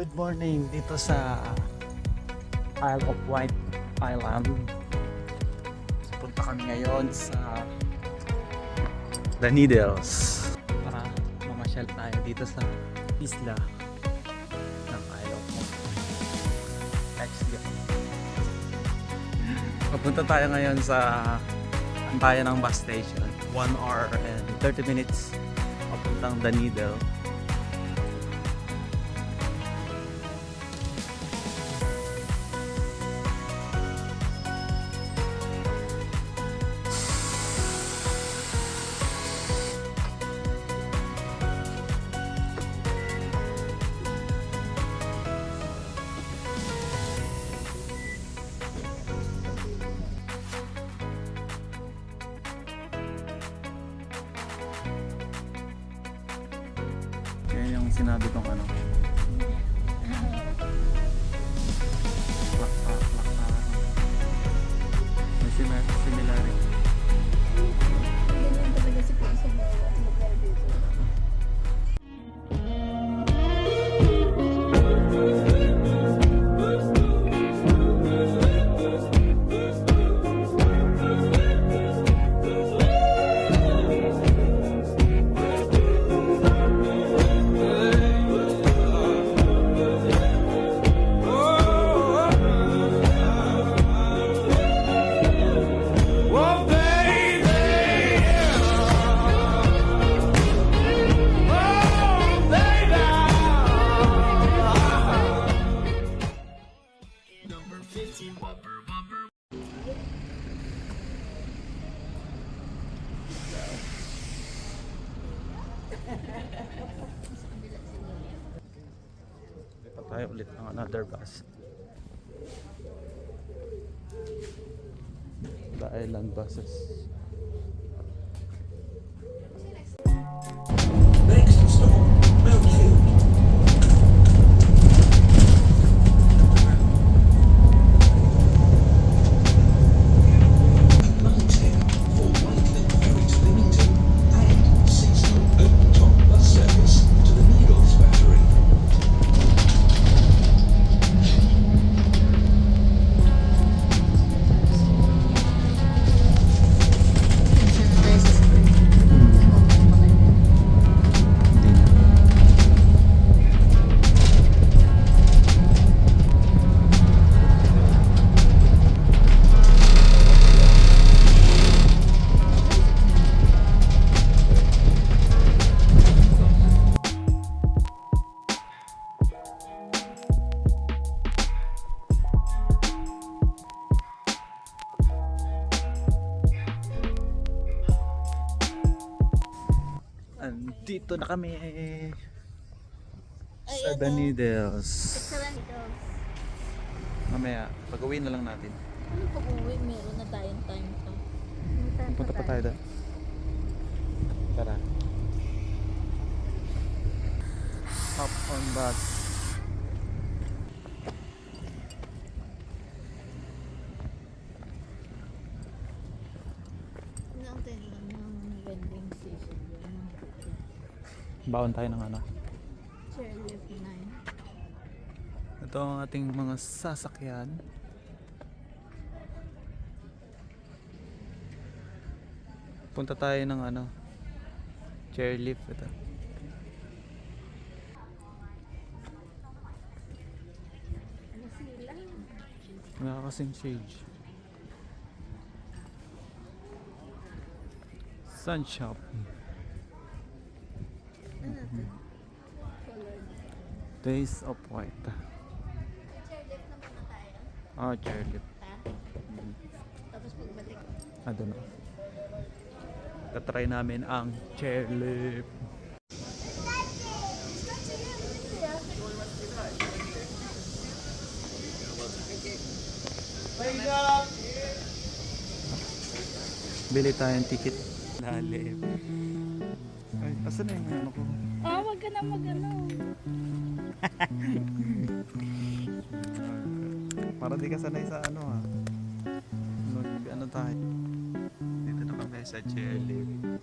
Good morning dito sa Isle of White Island. So, punta kami ngayon sa The Needles para mamasyal tayo dito sa isla ng Isle of. Let's go. Papunta tayo ngayon sa antayan ng bus station. 1 hour and 30 minutes papuntang The Needle. Sinabi kong ano. Lipat tayo ulit ng another bus. The island buses. Andito na kami sa. Picturean ito. Mamaya, pag uwi na lang natin. Ano pag uwi, meron na tayong time pa. Punta pa tayo doon. Tara. Hop on bus. Natin lang ng vending station. Yan. Baon tayo ng ano. Chairlift 9. Ito ang ating mga sasakyan. Punta tayo ng ano. Chairlift ito. Ano sila? Wala kasing shade. Sun shop. Ano natin? Colored. Days of White. Chairlift na muna tayo. Ah, chairlift. Ha? Tapos pagbalik. I don't know. Tatry namin ang chairlift. Bili tayong ticket. Lalim. Ay, asan na yung ano ko? Ah, wag ka na mag ano. Para di ka sanay sa ano ha. Ano, ano tayo? Dito na kami sa chairlift.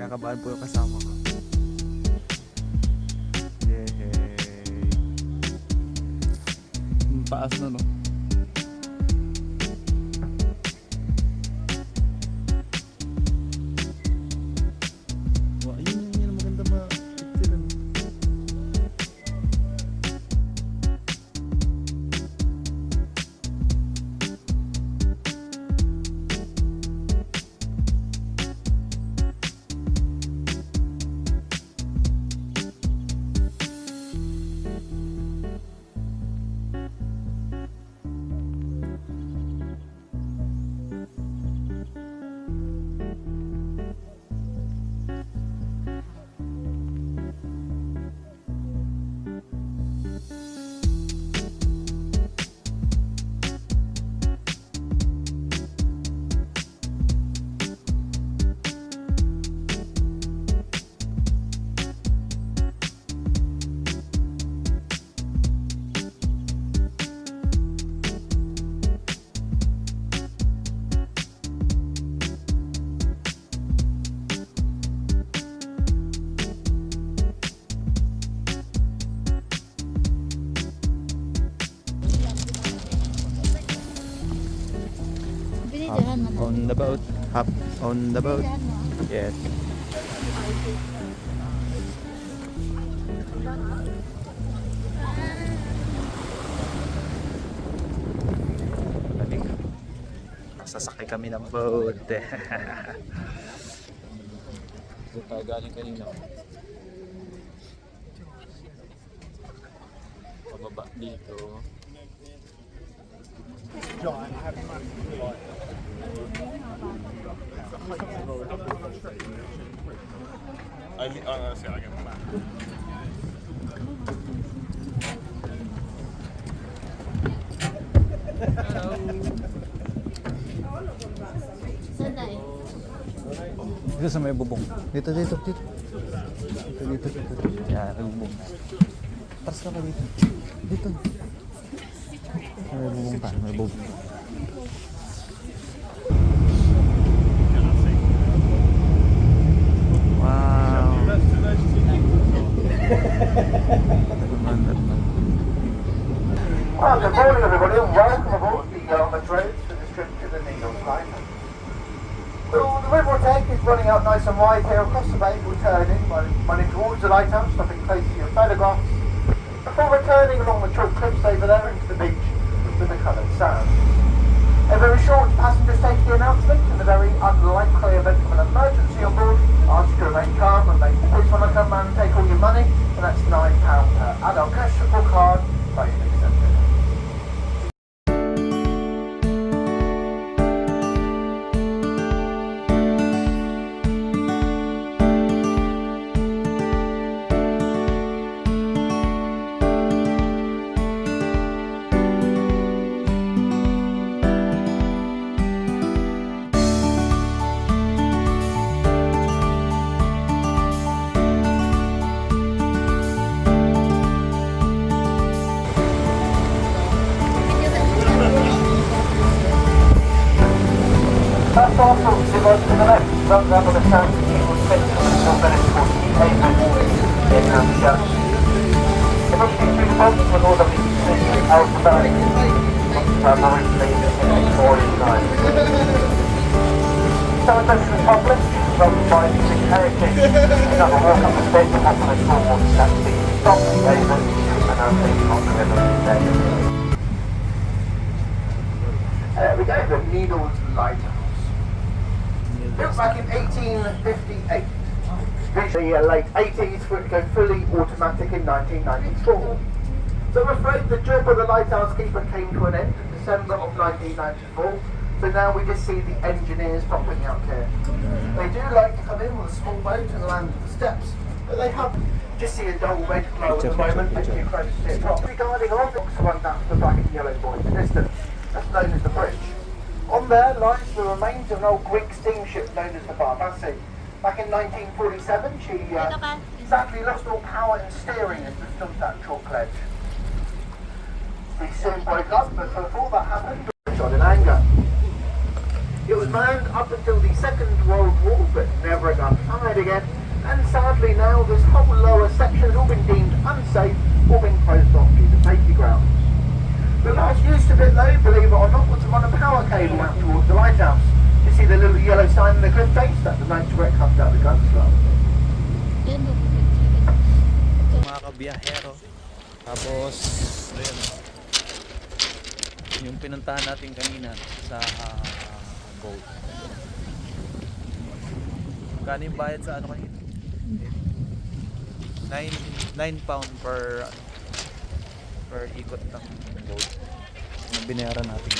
Kakabahan po yung kasama ko. Yay! taas na no. On the boat. Hop on the boat. Yes. Lamig. Sasakay kami ng boat. Doon tayo galing kanina. Pababa dito. I, I'm gonna say I get them back. Dito sa may bubong. Dito, dito, dito. Dito, dito, dito. Yan, may bubong. Paras ka pa dito. Dito. May bubong pa, may bubong. Wow. The river tank is running out nice and wide here across the bay, returning, running towards the lighthouse, stopping close to your photographs, before returning along the chalk cliffs over there into the beach with the coloured sand. A very short passenger safety announcement in the very unlikely event of an emergency on board. Ask you to remain calm and make when I come and take all your money, and that's £9 per adult cash or card, both accepted. Boat was all the Eastern Alphabet, um, originally in the Victorian time. Somerset Republic, run by the Heritage, another walk up the state of Hoffman towards that the stop Haven, and now taking on the river today. There we go, the Needles Lighthouse. Built back in 1858. Reached the uh, late 80s for it to go fully automatic in 1994. So I'm afraid the job of the lighthouse keeper came to an end in December of 1994. So now we just see the engineers popping out here. They do like to come in with a small boat and land at the steps, but they have just see a dull red glow at the moment as you approach the top. Regarding our books run down to the black and yellow boy in the distance. That's known as the bridge. On there lies the remains of an old Greek steamship known as the Barbassi. Back in 1947, she uh, sadly lost all power and steering as the stood that chalk ledge exchanged by customers, so that happened shot in anger. It was manned up until the Second World War, but never got fired again, and sadly now this whole lower section has all been deemed unsafe or been closed off due to safety grounds. The last used of it though, believe it or not, was to run a power cable out towards the lighthouse. You see the little yellow sign in the cliff face? that the night where it comes out of the gun slot. Mga kabiyahero. Tapos. Yung pinuntahan natin kanina sa uh, boat. Kano yung bayad sa ano kanina? 9 9 pound per per ikot ng boat. Yung binayaran natin.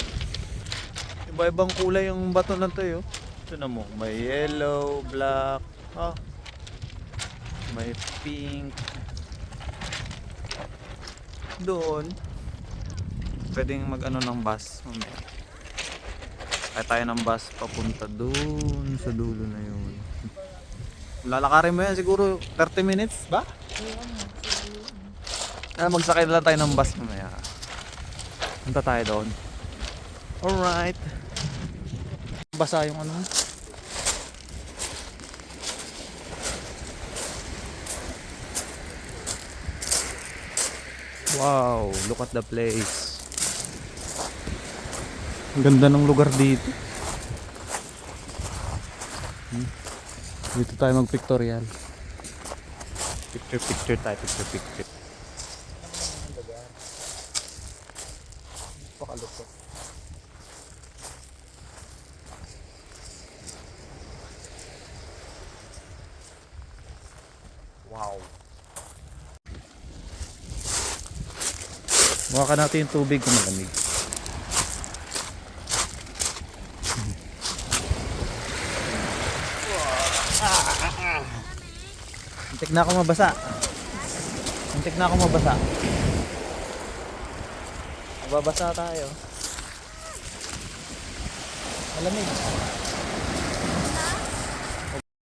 Iba-ibang kulay yung bato na to eh. oh. Ito na mo, may yellow, black, ah, may pink, doon pwedeng mag ano ng bus mamaya. Kaya tayo ng bus papunta doon sa dulo na yun. Lalakarin mo yan siguro 30 minutes ba? ah, magsakay na tayo ng bus mamaya. Punta tayo doon. Alright. Basa yung ano. Wow, look at the place. Ang ganda ng lugar dito. Hmm. Dito tayo mag-pictorial. Picture, picture tayo, picture, picture. Pakalupot. Wow. Mukha natin yung tubig kung malamig. Muntik na ako mabasa. Muntik na ako mabasa. Mababasa tayo. Malamig.